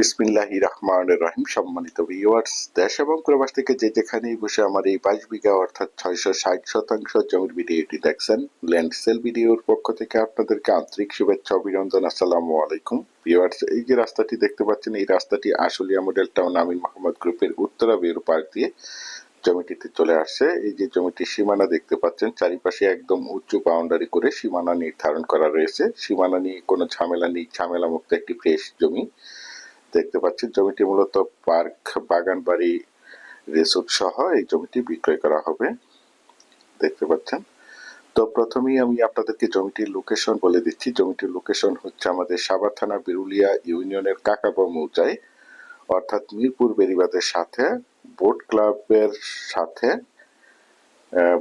বিসমিল্লাহি রহমান রহিম। সম্মানিত ভিউয়ার্স দেশ এবং প্রবাস থেকে যে যেখানেই বসে আমার এই বাইশ বিঘা অর্থাৎ ছয়শো ষাট শতাংশ জমির ভিডিওটি দেখছেন ল্যান্ড সেল ভিডিওর পক্ষ থেকে আপনাদেরকে আন্তরিক শুভেচ্ছা, অভিনন্দন, আসসালামু আলাইকুম। ভিউয়ার্স এই যে রাস্তাটি দেখতে পাচ্ছেন, এই রাস্তাটি আশুলিয়া মডেল টাউন আমিন মোহাম্মদ গ্রুপের উত্তরা বেরু পার্ক দিয়ে জমিটিতে চলে আসছে। এই যে জমিটির সীমানা দেখতে পাচ্ছেন, চারিপাশে একদম উঁচু বাউন্ডারি করে সীমানা নির্ধারণ করা রয়েছে। সীমানা নিয়ে কোনো ঝামেলা নেই ঝামেলা মুক্ত একটি ফ্রেশ জমি। দেখতে পাচ্ছেন, জমিটি মূলত পার্ক বাগান বাড়ি রিসোর্ট সহ এই জমিটি বিক্রয় করা হবে। দেখতে পাচ্ছেন। তো প্রথমেই আমি আপনাদেরকে জমিটির লোকেশন বলে দিচ্ছি। জমিটির লোকেশন হচ্ছে আমাদের সাভার থানা বিরুলিয়া ইউনিয়নের কাকাবা মৌজায়, অর্থাৎ মিরপুর বেরিবাদের সাথে, বোট ক্লাবের সাথে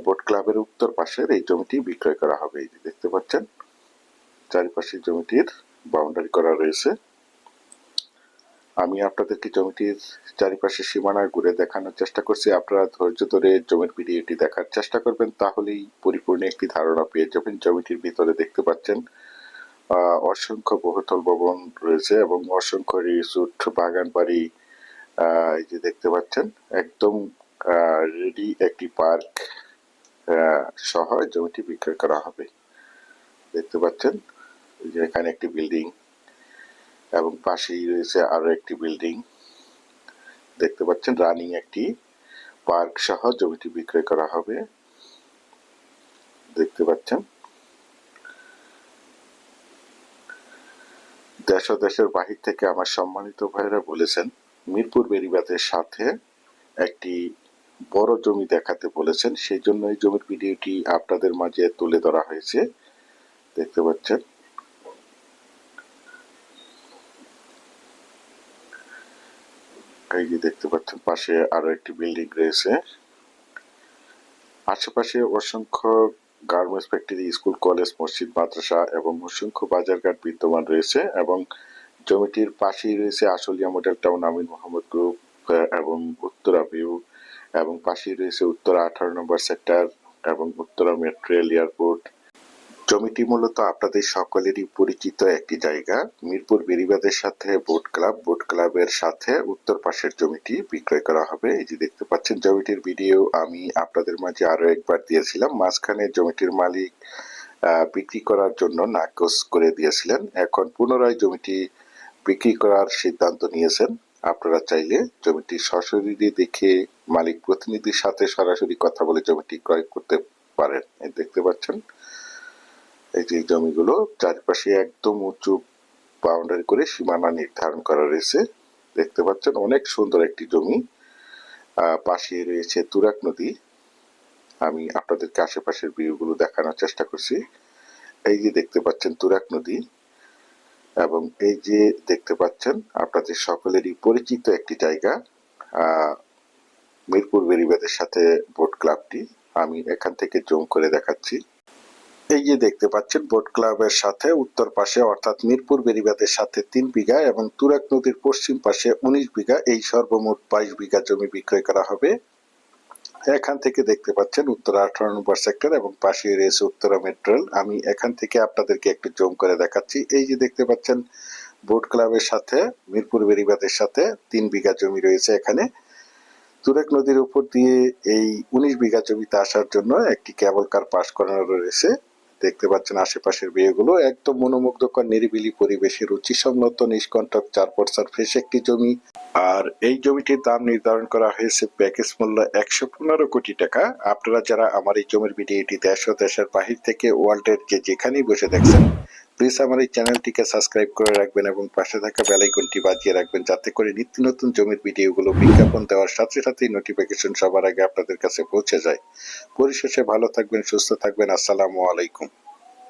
বোট ক্লাবের উত্তর পাশের এই জমিটি বিক্রয় করা হবে। এই দেখতে পাচ্ছেন, চারিপাশে জমিটির বাউন্ডারি করা রয়েছে। আমি আপনাদেরকে জমিটির চারিপাশে সীমানা ঘুরে দেখানোর চেষ্টা করছি। আপনারা ধৈর্য ধরে জমির ভিডিওটি দেখার চেষ্টা করবেন, তাহলেই পরিপূর্ণ একটি ধারণা পেয়ে যাবেন জমিটির ভিতরে দেখতে পাচ্ছেন। অসংখ্য বহুতল ভবন রয়েছে এবং অসংখ্য রিসোর্ট, বাগান বাড়ি এই যে দেখতে পাচ্ছেন, একদম রেডি একটি পার্ক সহ জমিটি বিক্রয় করা হবে। দেখতে পাচ্ছেন যে এখানে একটি বিল্ডিং এবং পাশেই রয়েছে আরও একটি বিল্ডিং। দেখতে পাচ্ছেন, রানিং একটি পার্ক সহ জমিটি বিক্রয় করা হবে। দেখতে পাচ্ছেন, দেশ দেশের বাহির থেকে আমার সম্মানিত ভাইরা বলেছেন, মিরপুর বেরিবাদের সাথে একটি বড় জমি দেখাতে বলেছেন। সেই জন্য এই জমির ভিডিওটি আপনাদের মাঝে তুলে ধরা হয়েছে। দেখতে পাচ্ছেন এই যে দেখতে পাচ্ছেন পাশে আরও একটি বিল্ডিং রয়েছে। আশেপাশে অসংখ্য গার্মেন্টস ফ্যাক্টরি, স্কুল, কলেজ, মসজিদ, মাদ্রাসা এবং অসংখ্য বাজারঘাট বিদ্যমান রয়েছে এবং জমিটির পাশেই রয়েছে Ashulia model town Amin Mohammad group এবং উত্তরা ভিউ এবং পাশেই রয়েছে উত্তরা আঠারো নম্বর সেক্টর এবং উত্তরা মেট্রো এয়ারপোর্ট। জমিটি মূলত আপনাদের সকলেরই পরিচিত একটি জায়গা। মিরপুর বেরিবাদের সাথে বোট ক্লাব। বোট ক্লাবের সাথে উত্তর পাশের জমিটি বিক্রয় করা হবে। এই যে দেখতে পাচ্ছেন জমিটির ভিডিও, আমি আপনাদের মাঝে আরও একবার দিয়েছিলাম। মাঝখানে জমিটির মালিক বিক্রি করার জন্য নাকচ করে দিয়েছিলেন। এখন পুনরায় জমিটি বিক্রি করার সিদ্ধান্ত নিয়েছেন। আপনারা চাইলে জমিটি সশরীরে দেখে মালিক প্রতিনিধির সাথে সরাসরি কথা বলে জমিটি ক্রয় করতে পারেন। দেখতে পাচ্ছেন এই যে জমিগুলো, চারপাশে একদম উঁচু বাউন্ডারি করে সীমানা নির্ধারণ করা রয়েছে। দেখতে পাচ্ছেন অনেক সুন্দর একটি জমি। পাশে রয়েছে তুরাক নদী। আমি আপনাদেরকে আশেপাশের ভিউগুলো দেখানোর চেষ্টা করছি। এই যে দেখতে পাচ্ছেন তুরাক নদী এবং এই যে দেখতে পাচ্ছেন আপনাদের সকলেরই পরিচিত একটি জায়গা মিরপুর বেরিবাদের সাথে বোট ক্লাবটি। আমি এখান থেকে জুম করে দেখাচ্ছি। এই যে দেখতে পাচ্ছেন বোট ক্লাবের সাথে উত্তর পাশে, অর্থাৎ মিরপুর বেরিবাদের সাথে তিন বিঘা এবং তুরাক নদীর পশ্চিম পাশে উনিশ বিঘা। এই সর্বমোট বাইশ বিঘা জমি বিক্রয় করা হবে। এখান থেকে দেখতে পাচ্ছেন উত্তরা আঠারো নম্বর সেক্টর এবং পাশে রয়েছে উত্তরা মেট্রোল আমি এখান থেকে আপনাদেরকে একটু জুম করে দেখাচ্ছি। এই যে দেখতে পাচ্ছেন বোট ক্লাবের সাথে, মিরপুর বেরিবাদের সাথে তিন বিঘা জমি রয়েছে এখানে। তুরেক নদীর উপর দিয়ে এই উনিশ বিঘা জমিতে আসার জন্য একটি কেবল কার পাস করানো রয়েছে। দেখতে পাচ্ছেন আশেপাশের বিয়েগুলো। একদম মনোমুগ্ধকর, নিরিবিলি পরিবেশে রুচিসম্মত নিষ্কণ্টক চার পর্সার ফ্রেশ একটি জমি। আর এই জমিটির দাম নির্ধারণ করা হয়েছে প্যাকেজ মূল্য একশো পনেরো কোটি টাকা। আপনারা যারা আমার এই জমির ভিডিওটি দেশ ও দেশের বাহির থেকে, ওয়ার্ল্ডের যে যেখানেই বসে দেখছেন প্লিজ আমার এই চ্যানেলটিকে সাবস্ক্রাইব করে রাখবেন এবং পাশে থাকা বেলাইকনটি বাজিয়ে রাখবেন যাতে করে নিত্য নতুন জমির ভিডিওগুলো বিজ্ঞাপন দেওয়ার সাথে সাথেই নোটিফিকেশন সবার আগে আপনাদের কাছে পৌঁছে যায়। পরিশেষে ভালো থাকবেন, সুস্থ থাকবেন। আসসালামু আলাইকুম।